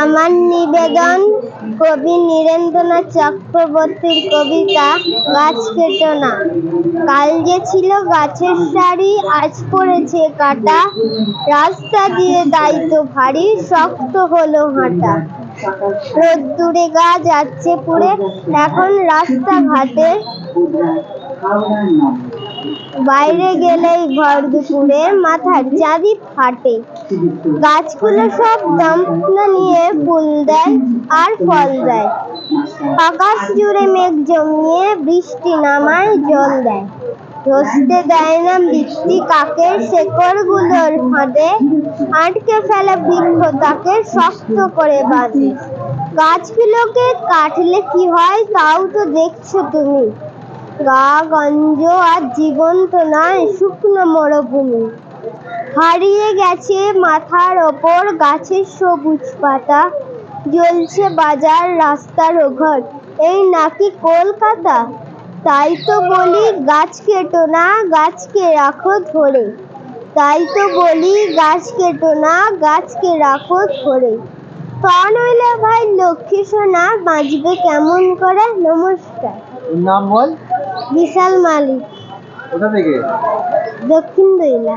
আমার নিবেদন কবি নীরেন্দ্রনাথ চক্রবর্তীর কবিতা, গাছ কেটো না। কাল যে ছিল গাছের সারি, আজ পড়েছে কাটা। রাস্তা দিয়ে দায়িত্ব ভারী, শক্ত হলো হাঁটা। রোদ্দুরে গা যাচ্ছে পুড়ে, এখন রাস্তাঘাটে বাইরে গেলেই ঘর দুপুরে, মাথার চাঁদি ফাটে। গাছগুলো সব যত্ন নিয়ে ফুল দেয় আর ফল দেয়। আকাশ জুড়ে মেঘ জমিয়ে বৃষ্টি নামায় জল দেয়। ধসতে দেয় না বৃষ্টি কাকের শেকড়গুলোর ফাঁদে। আটকে ফেলে বৃক্ষ তাকে শক্ত করে বাঁধে। গাছগুলোকে কাটলে কি হয় তাও তো দেখছ তুমি। গা গঞ্জ আর জীবন্ত নয়, শুকনো মরুভূমি। হারিয়ে গেছে মাথার ওপর গাছের সবুজ পাতা জ্বলছে বাজার রাস্তার ঘর এই নাকি কলকাতা? তাই তো বলি গাছ কেটো না গাছকে রাখো ধরে। তাই তো বলি গাছ কেটো না গাছকে রাখো ধরে। তা নইলে ভাই লক্ষ্মী সোনা বাঁচবে কেমন করে? নমস্কার। নাম বল। বিশাল মালিক। কোথা থেকে? দক্ষিণ দইলা।